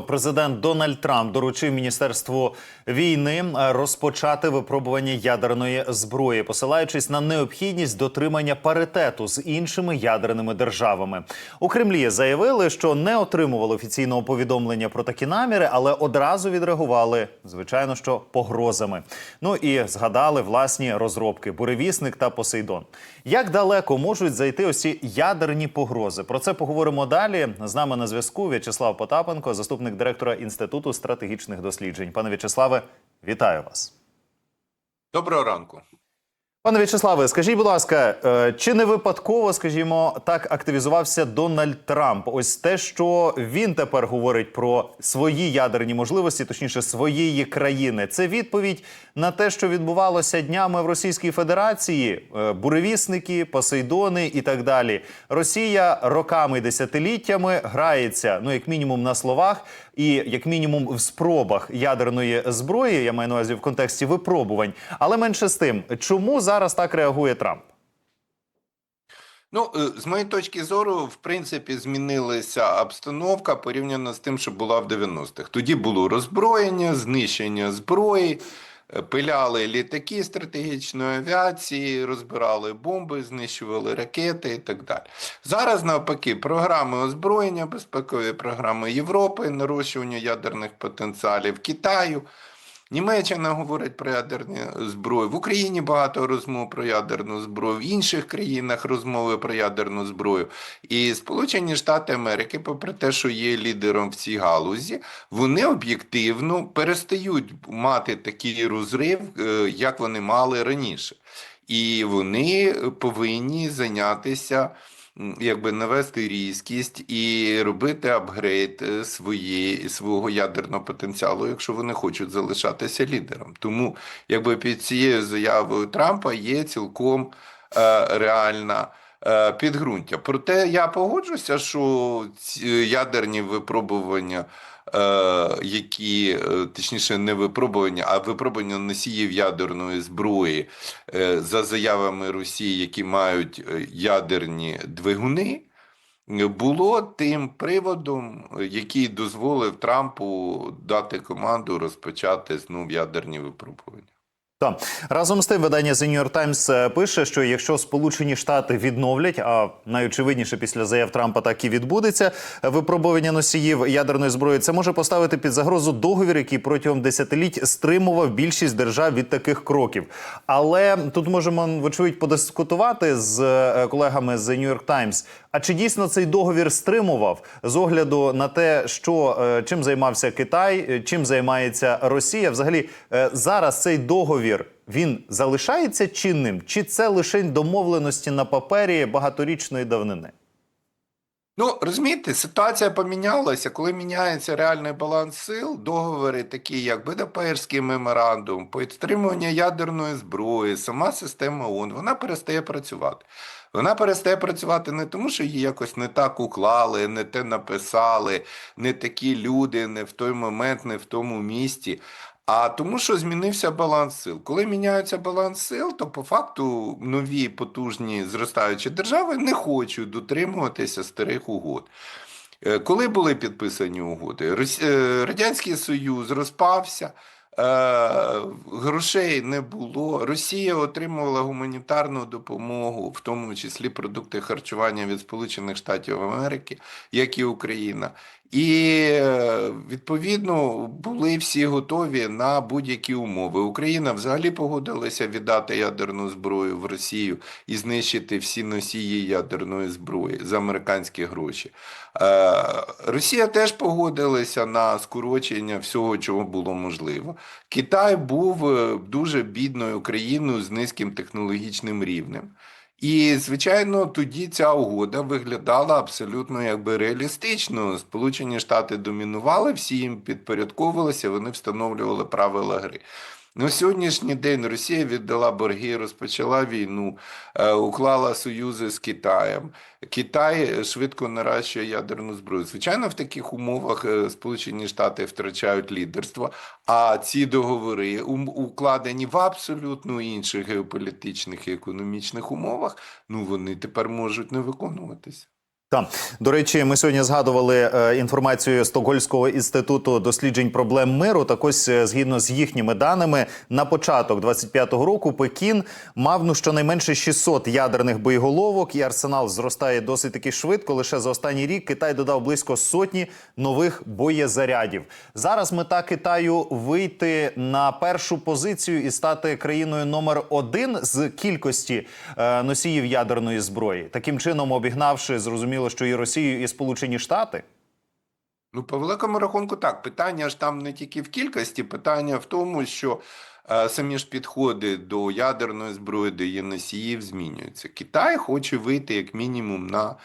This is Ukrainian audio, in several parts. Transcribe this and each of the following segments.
Президент Дональд Трамп доручив міністерству війни е, розпочати випробування ядерної зброї, посилаючись на необхідність дотримання паритету з іншими ядерними державами. У Кремлі заявили, що не отримували офіційного повідомлення про такі наміри, але одразу відреагували, звичайно, що погрозами. Ну і згадали власні розробки Буревісник та Посейдон. Як далеко можуть зайти ось ці ядерні погрози? Про це поговоримо далі. З нами на зв'язку В'ячеслав Потапенко, заступник директора інституту стратегічних досліджень. Пане В'ячеславе, вітаю вас. Доброго ранку. Пане В'ячеславе, скажіть, будь ласка, е, чи не випадково, скажімо, так активізувався Дональд Трамп? Ось те, що він тепер говорить про свої ядерні можливості, точніше своєї країни. Це відповідь на те, що відбувалося днями в Російській Федерації, е, буревісники, посейдони і так далі. Росія роками десятиліттями грається, ну як мінімум на словах, і як мінімум в спробах ядерної зброї. Я маю на увазі в контексті випробувань. Але менше з тим, чому зараз так реагує Трамп? Ну, е, з моєї точки зору, в принципі, змінилася обстановка порівняно з тим, що була в 90-х. Тоді було роззброєння, знищення зброї, пиляли літаки стратегічної авіації, розбирали бомби, знищували ракети і так далі. Зараз, навпаки, програми озброєння, безпекові програми Європи, нарощування ядерних потенціалів Китаю. Німеччина говорить про ядерні зброю. В Україні багато розмов про ядерну зброю, в інших країнах розмови про ядерну зброю. І Сполучені Штати Америки, попри те, що є лідером в цій галузі, вони об'єктивно перестають мати такий розрив, е, як вони мали раніше. І вони повинні зайнятися якби навести різкість і робити апгрейд свої, своєї, свого ядерного потенціалу, якщо вони хочуть залишатися лідером. Тому якби під цією заявою Трампа є цілком е, реальна. Е, Підґрунтя. Проте я погоджуся, що ці ядерні випробування, е, які е, точніше не випробування, а випробування носіїв ядерної зброї за заявами Росії, які мають ядерні двигуни, було тим приводом, який дозволив Трампу дати команду розпочати знов ядерні випробування. Так. разом з тим, видання The New York Times е, пише, що якщо Сполучені Штати відновлять, а найочевидніше після заяв Трампа так і відбудеться е, випробування носіїв ядерної зброї, це може поставити під загрозу договір, який протягом десятиліть стримував більшість держав від таких кроків. Але тут можемо вочевидь подискутувати з е, колегами з The New York Times. А чи дійсно цей договір стримував з огляду на те, що е, чим займався Китай, е, чим займається Росія? Взагалі е, зараз цей договір він залишається чинним, чи це лише домовленості на папері багаторічної давнини? Ну, розумієте, ситуація помінялася. Коли міняється реальний баланс сил, договори, такі як Будапештський меморандум, підтримування ядерної зброї, сама система ООН, вона перестає працювати. Вона перестає працювати не тому, що її якось не так уклали, не те написали, не такі люди, не в той момент, не в тому місті. А тому, що змінився баланс сил. Коли міняється баланс сил, то по факту нові потужні зростаючі держави не хочуть дотримуватися старих угод. Е, Коли були підписані угоди, е, Радянський Союз розпався, грошей не було. Росія отримувала гуманітарну допомогу, в тому числі продукти харчування від Сполучених Штатів Америки, як і Україна. І відповідно були всі готові на будь-які умови. Україна взагалі погодилася віддати ядерну зброю в Росію і знищити всі носії ядерної зброї за американські гроші. Е, Росія теж погодилася на скорочення всього, чого було можливо. Китай був е, дуже бідною країною з низьким технологічним рівнем. І, звичайно, тоді ця угода виглядала абсолютно якби реалістично. Сполучені Штати домінували, всі їм підпорядковувалися, вони встановлювали правила гри. На сьогоднішній день Росія віддала борги, розпочала війну, е, уклала союзи з Китаєм. Китай швидко наращує ядерну зброю. Звичайно, в таких умовах е, Сполучені Штати втрачають лідерство, а ці договори, укладені в абсолютно інших геополітичних і економічних умовах, ну вони тепер можуть не виконуватися. Там до речі, ми сьогодні згадували е, інформацію Стокгольмського інституту досліджень проблем миру. Так ось, е, згідно з їхніми даними, на початок 25-го року Пекін мав ну щонайменше 600 ядерних боєголовок, і арсенал зростає досить таки швидко. Лише за останній рік Китай додав близько сотні нових боєзарядів. Зараз мета Китаю вийти на першу позицію і стати країною номер один з кількості е, носіїв ядерної зброї, таким чином обігнавши зрозуміло, що і Росію, і Сполучені Штати. Ну, по великому рахунку, так. Питання ж там не тільки в кількості, питання в тому, що е, самі ж підходи до ядерної зброї, до її носіїв змінюються. Китай хоче вийти як мінімум на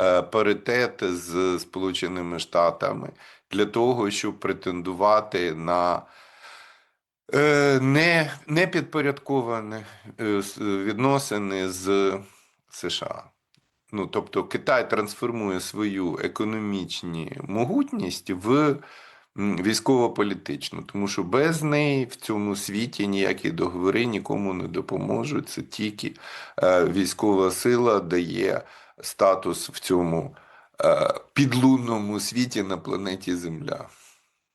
е, паритет з Сполученими Штатами для того, щоб претендувати на е, не, не підпорядковані е, відносини з США. Ну, тобто Китай трансформує свою економічну могутність в військово-політичну, тому що без неї в цьому світі ніякі договори нікому не допоможуть. Це тільки е, військова сила дає статус в цьому е, підлунному світі на планеті Земля.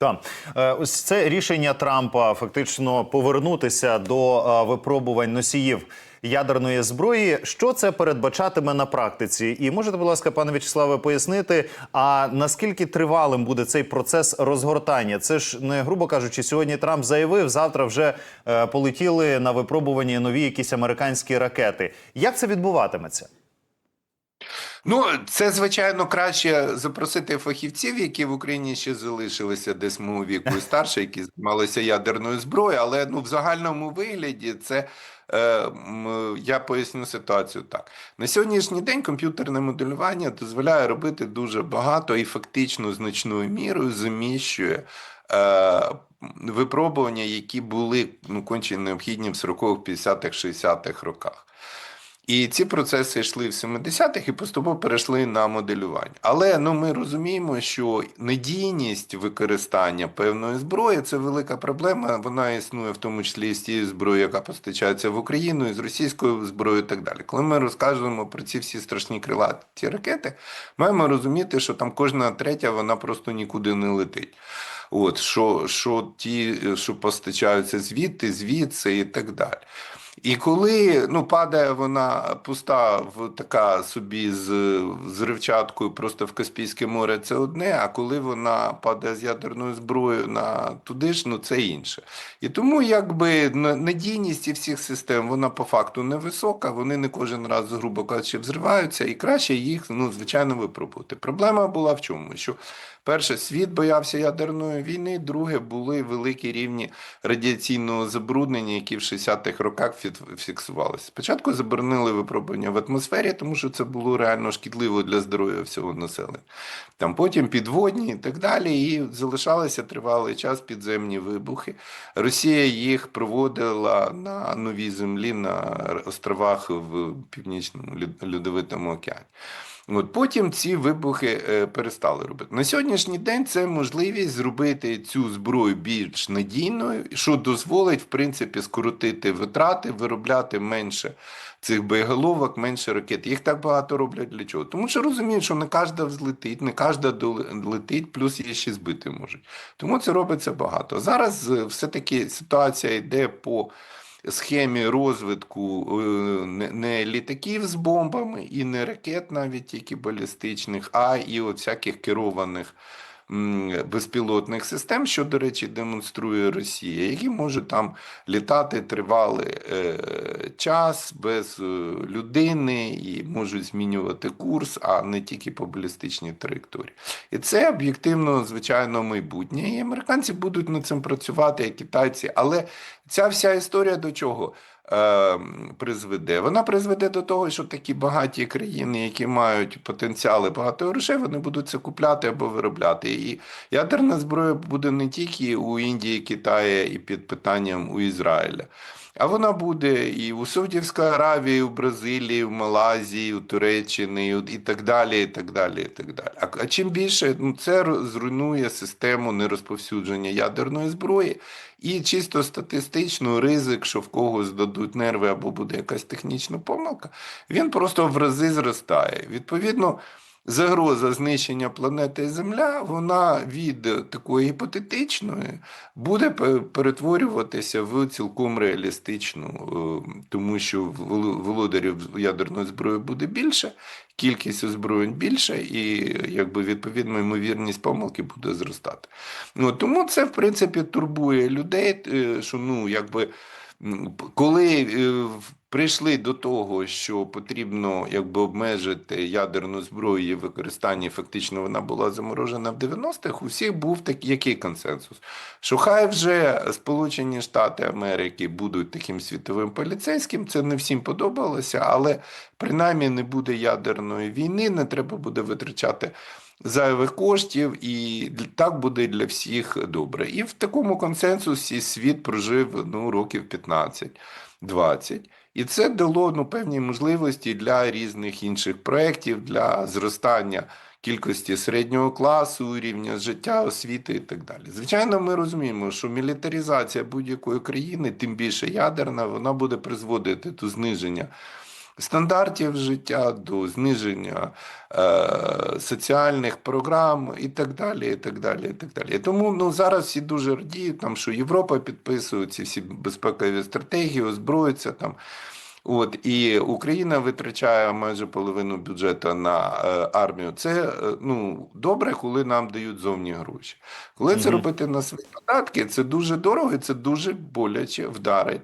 Так, Е, ось це рішення Трампа фактично повернутися до е, випробувань носіїв ядерної зброї. Що це передбачатиме на практиці? І можете, будь ласка, пане В'ячеславе, пояснити, а наскільки тривалим буде цей процес розгортання? Це ж не грубо кажучи, сьогодні Трамп заявив, завтра вже е, полетіли на випробування нові якісь американські ракети. Як це відбуватиметься? Ну, це звичайно краще запросити фахівців, які в Україні ще залишилися десь мого віку і старше, які займалися ядерною зброєю, але ну в загальному вигляді це. е, Я поясню ситуацію так. На сьогоднішній день комп'ютерне моделювання дозволяє робити дуже багато і фактично значною мірою заміщує е, випробування, які були ну, конче необхідні в 40-х, 50-х, 60-х роках. І ці процеси йшли в 70-х і поступово перейшли на моделювання. Але ну, ми розуміємо, що надійність використання певної зброї це велика проблема. Вона існує в тому числі з тією зброєю, яка постачається в Україну, і з російською зброєю і так далі. Коли ми розкажемо про ці всі страшні крилаті ракети, маємо розуміти, що там кожна третя вона просто нікуди не летить. От що, що ті, що постачаються звідти, звідси і так далі. І коли ну, падає вона пуста в така собі з зривчаткою просто в Каспійське море, це одне, а коли вона падає з ядерною зброєю на туди ж, ну це інше. І тому якби надійність і всіх систем вона по факту невисока, вони не кожен раз, грубо кажучи, взриваються, і краще їх, ну, звичайно, випробувати. Проблема була в чому? Що Перше, світ боявся ядерної війни. Друге, були великі рівні радіаційного забруднення, які в 60-х роках фіксувалися. Спочатку заборонили випробування в атмосфері, тому що це було реально шкідливо для здоров'я всього населення. Там потім підводні і так далі. І залишалися тривалий час підземні вибухи. Росія їх проводила на новій землі на островах в північному Льод- льодовитому океані. От потім ці вибухи е, перестали робити. На сьогоднішній день це можливість зробити цю зброю більш надійною, що дозволить, в принципі, скоротити витрати, виробляти менше цих боєголовок, менше ракет. Їх так багато роблять для чого? Тому що розуміють, що не кожна взлетить, не кожна долетить, плюс її ще збити можуть. Тому це робиться багато. Зараз е, все-таки ситуація йде по схемі розвитку е, не, літаків з бомбами і не ракет, навіть тільки балістичних, а і от всяких керованих безпілотних систем, що, до речі, демонструє Росія, які можуть там літати тривалий е, час без е, людини і можуть змінювати курс, а не тільки по балістичній траєкторії. І це об'єктивно, звичайно, майбутнє. І американці будуть над цим працювати, і китайці. Але ця вся історія до чого? Е, Призведе. Вона призведе до того, що такі багаті країни, які мають потенціали багато грошей, вони будуть це купляти або виробляти. І ядерна зброя буде не тільки у Індії, Китаї і під питанням у Ізраїля. А вона буде і у Саудівській Аравії, і у Бразилії, в Малайзії, у Туреччині, і і так далі. і так далі, і так далі. А, а чим більше ну, це зруйнує систему нерозповсюдження ядерної зброї, і чисто статистично ризик, що в когось дадуть нерви або буде якась технічна помилка, він просто в рази зростає. Відповідно. Загроза знищення планети Земля, вона від такої гіпотетичної буде перетворюватися в цілком реалістичну, е, тому що вол- володарів ядерної зброї буде більше, кількість озброєнь більше, і якби відповідно ймовірність помилки буде зростати. Ну, тому це, в принципі, турбує людей, е, що ну, якби. Коли е, прийшли до того, що потрібно якби обмежити ядерну зброю її використання, фактично вона була заморожена в 90-х, у всіх був такий який консенсус? Що хай вже Сполучені Штати Америки будуть таким світовим поліцейським, це не всім подобалося, але принаймні не буде ядерної війни, не треба буде витрачати зайвих коштів, і так буде для всіх добре. І в такому консенсусі світ прожив ну, років 15-20. І це дало ну, певні можливості для різних інших проєктів, для зростання кількості середнього класу, рівня життя, освіти і так далі. Звичайно, ми розуміємо, що мілітаризація будь-якої країни, тим більше ядерна, вона буде призводити до зниження стандартів життя, до зниження е, соціальних програм і так далі. І так далі, і так далі. І тому ну, зараз всі дуже радіють, там, що Європа підписує ці всі безпекові стратегії, озброїться там. От і Україна витрачає майже половину бюджету на е, армію. Це е, ну добре, коли нам дають зовні гроші. Коли це робити на свої податки, це дуже дорого, і це дуже боляче вдарить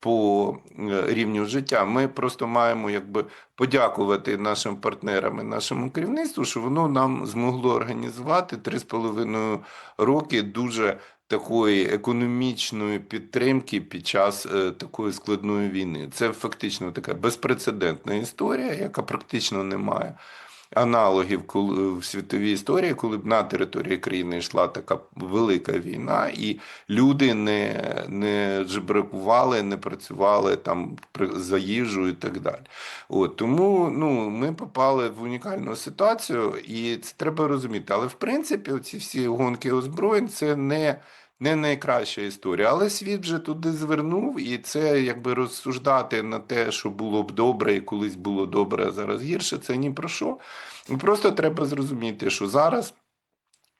по е, рівню життя. Ми просто маємо якби подякувати нашим партнерам і нашому керівництву, що воно нам змогло організувати три з половиною роки дуже такої економічної підтримки під час е, такої складної війни. Це фактично така безпрецедентна історія, яка практично не має аналогів коли, в світовій історії, коли б на території країни йшла така велика війна, і люди не, не жебракували, не працювали там за їжу і так далі. От, тому ну, ми попали в унікальну ситуацію, і це треба розуміти. Але в принципі, ці всі гонки озброєнь це не. Не найкраща історія, але світ вже туди звернув, і це якби розсуждати на те, що було б добре, і колись було добре, а зараз гірше, це ні про що. Просто треба зрозуміти, що зараз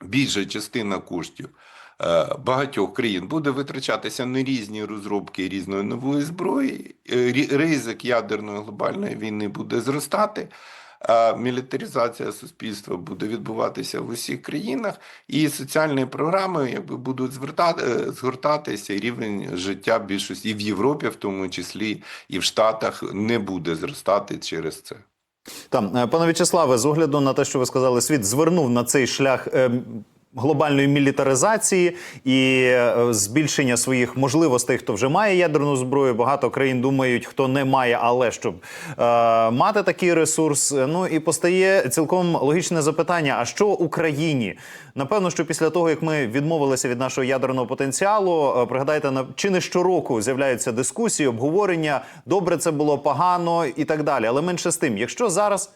більша частина коштів е, багатьох країн буде витрачатися на різні розробки різної нової зброї. Е, Ризик ядерної глобальної війни буде зростати. Мілітаризація суспільства буде відбуватися в усіх країнах, і соціальні програми якби будуть звертати, е, згортатися, і рівень життя більшості і в Європі, в тому числі, і в Штатах не буде зростати через це. Там, е, пане В'ячеславе, з огляду на те, що ви сказали, світ звернув на цей шлях. е, Глобальної мілітаризації і е, збільшення своїх можливостей, хто вже має ядерну зброю. Багато країн думають, хто не має, але щоб е, мати такий ресурс. Ну і постає цілком логічне запитання: а що Україні? Напевно, що після того, як ми відмовилися від нашого ядерного потенціалу, е, пригадайте, на чи не щороку з'являються дискусії, обговорення, добре це було погано і так далі. Але менше з тим, якщо зараз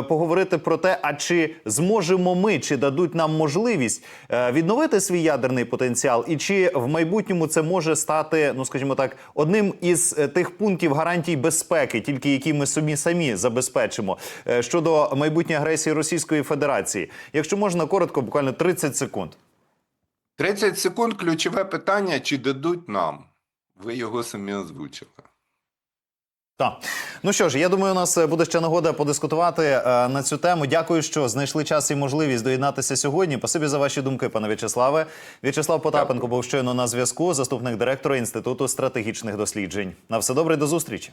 поговорити про те, а чи зможемо ми, чи дадуть нам можливість е, відновити свій ядерний потенціал, і чи в майбутньому це може стати, ну скажімо так, одним із е, тих пунктів гарантій безпеки, тільки які ми собі самі забезпечимо е, щодо майбутньої агресії Російської Федерації. Якщо можна коротко, буквально 30 секунд. 30 секунд ключове питання: чи дадуть нам? Ви його самі озвучили. Так. Ну що ж, я думаю, у нас е, буде ще нагода подискутувати е, на цю тему. Дякую, що знайшли час і можливість доєднатися сьогодні. Спасибі за ваші думки, пане В'ячеславе. В'ячеслав Потапенко Дякую. був щойно на зв'язку, заступник директора Інституту стратегічних досліджень. На все добре, до зустрічі.